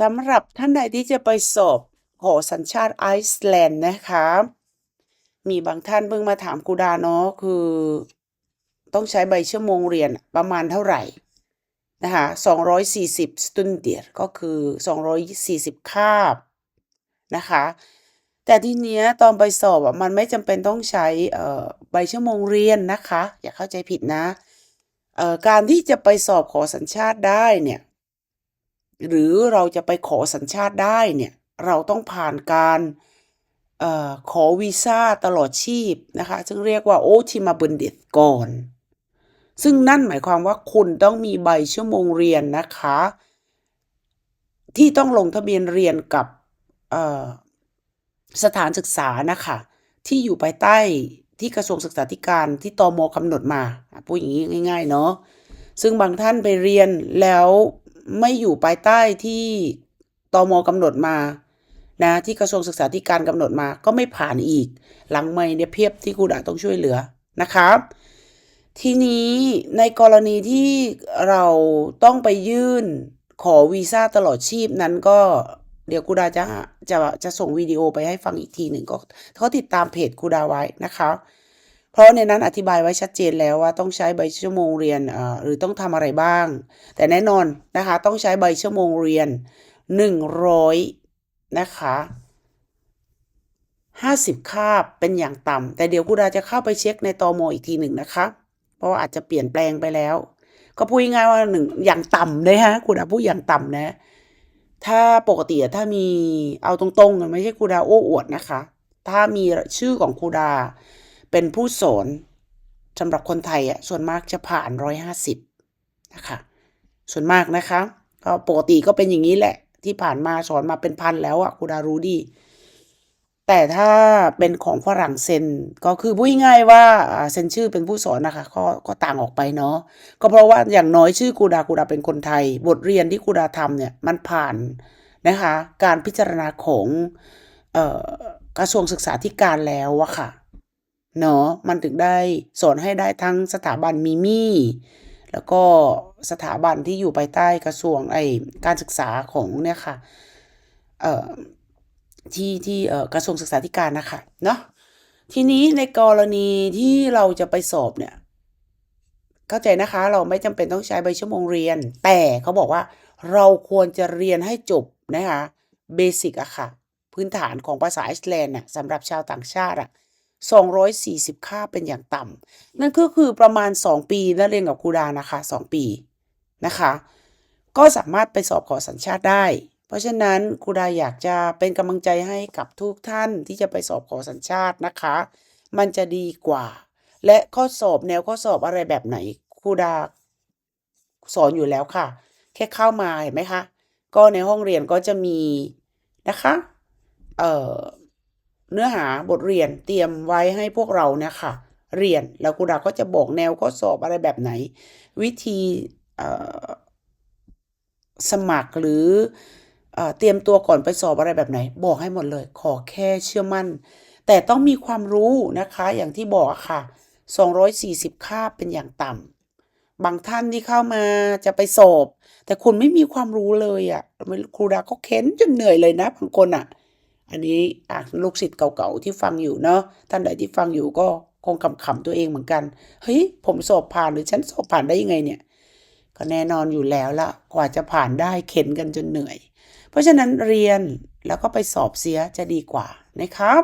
สำหรับท่านใดที่จะไปสอบขอสัญชาติไอซ์แลนด์นะคะ มีบางท่านเพิ่งมาถามกูดาเนาะคือ ต้องใช้ใบชั่วโมงเรียนประมาณเท่าไหร่นะคะ240สตุนเดียก็คือ 240 คาบนะคะ แต่ทีเนี้ยตอนไปสอบอะมันไม่จำเป็นต้องใช้เอ่อใบชั่วโมงเรียนนะคะ อย่าเข้าใจผิดนะเอ่อการที่จะไปสอบขอสัญชาติได้เนี่ย หรือเราจะไปขอสัญชาติได้เนี่ยเราต้องผ่านการออขอวีซ่าตลอดชีพนะคะซึ่งเรียกว่าโอทิมาบุนเดตก่อน ซึ่งนั่นหมายความว่าคุณต้องมีใบชั่วโมงเรียนนะคะ ที่ต้องลงทะเบียนเรียนกับสถานศึกษานะคะที่อยู่ภายใต้ที่กระทรวงศึกษาธิการที่ตอมกำหนดมาพูดอย่างนี้ง่าย ๆ เนาะซึ่งบางท่านไปเรียนแล้ว ไม่อยู่ภายใต้ที่ตมกำหนดมานะที่กระทรวงศึกษาธิการกำหนดมาก็ไม่ผ่านอีก หลังไม่เนี่ยเพียบที่ครูดาต้องช่วยเหลือนะครับ ทีนี้ในกรณีที่เราต้องไปยื่นขอวีซ่าตลอดชีพนั้นก็เดี๋ยวคูดาจะจะจะส่งวิดีโอไปให้ฟังอีกทีหนึ่งก็เขาติดตามเพจคูดาไว้นะคะ เพราะในนั้นอธิบายไว้ชัดเจนแล้วว่าต้องใช้ใบชั่วโมงเรียนหรือต้องทำอะไรบ้าง แต่แน่นอนนะคะต้องใช้ใบชั่วโมงเรียน 100 นะคะ50 คาบเป็นอย่างต่ำแต่เดี๋ยวคูดาจะเข้าไปเช็คในตอมอีกทีหนึ่งนะคะ เพราะว่าอาจจะเปลี่ยนแปลงไปแล้ว ก็พูดง่ายว่าหนึ่งอย่างต่ำเลยฮะคูดาพูดอย่างต่ำนะ ถ้าปกติถ้ามีเอาตรงๆอะไม่ใช่คูดาโอ้อวดนะคะ ถ้ามีชื่อของคูดา เป็นผู้สอนสำหรับคนไทยอะส่วนมากจะผ่านร้อยห้าสิบนะคะส่วนมากนะคะก็ปกติก็เป็นอย่างนี้แหละ ที่ผ่านมาสอนมาเป็นพันแล้วอะครูดารู้ดี แต่ถ้าเป็นของฝรั่งเซนก็คือพูดง่ายว่าเซนชื่อเป็นผู้สอนนะคะก็ก็ต่างออกไปเนาะก็เพราะว่าอย่างน้อยชื่อกูดากูดาเป็นคนไทย บทเรียนที่กูดาทำเนี่ยมันผ่านนะคะการพิจารณาของออกระทรวงศึกษาธิการแล้วอะค่ะ เนาะมันถึงได้สอนให้ได้ทั้งสถาบันมีมี่แล้วก็สถาบันที่อยู่ภายใต้กระทรวงไอการศึกษาของเนี่ยค่ะเอ่อที่ที่เอ่อกระทรวงศึกษาธิการนะคะเนาะทีนี้ในกรณีที่เราจะไปสอบเนี่ยเข้าใจนะคะ เราไม่จำเป็นต้องใช้ใบชั่วโมงเรียน แต่เขาบอกว่าเราควรจะเรียนให้จบนะคะเบสิกอะค่ะ พื้นฐานของภาษาไอซ์แลนด์น่ะสำหรับชาวต่างชาติอะ 240 ค่าเป็นอย่างต่ำนั่นก็คือประมาณ 2 ปีนักเรียนกับครูดานะคะ 2 ปีนะคะ ก็สามารถไปสอบขอสัญชาติได้ เพราะฉะนั้นครูดาอยากจะเป็นกำลังใจให้กับทุกท่านที่จะไปสอบขอสัญชาตินะคะ มันจะดีกว่า และข้อสอบแนวข้อสอบอะไรแบบไหนครูดาสอนอยู่แล้วค่ะ แค่เข้ามาเห็นไหมคะ ก็ในห้องเรียนก็จะมีนะคะ เอ่อ เนื้อหาบทเรียนเตรียมไว้ให้พวกเราเนี่ยค่ะ เรียนแล้วครูดาก็จะบอกแนวข้อสอบอะไรแบบไหน วิธีสมัครหรือเอเตรียมตัวก่อนไปสอบอะไรแบบไหน บอกให้หมดเลย ขอแค่เชื่อมั่น แต่ต้องมีความรู้นะคะอย่างที่บอกอะค่ะ 240 คาบเป็นอย่างต่ำบางท่านที่เข้ามาจะไปสอบ แต่คุณไม่มีความรู้เลยอะครูดาก็เค้นจนเหนื่อยเลยนะบางคนอะ อันนี้อะลูกศิษย์เก่าๆที่ฟังอยู่เนาะท่านใดที่ฟังอยู่ก็คงขำๆตัวเองเหมือนกันเฮ้ยผมสอบผ่านหรือฉันสอบผ่านได้ยังไงเนี่ย ก็แน่นอนอยู่แล้วละกว่าจะผ่านได้เข็นกันจนเหนื่อย เพราะฉะนั้นเรียนแล้วก็ไปสอบเสียจะดีกว่านะครับ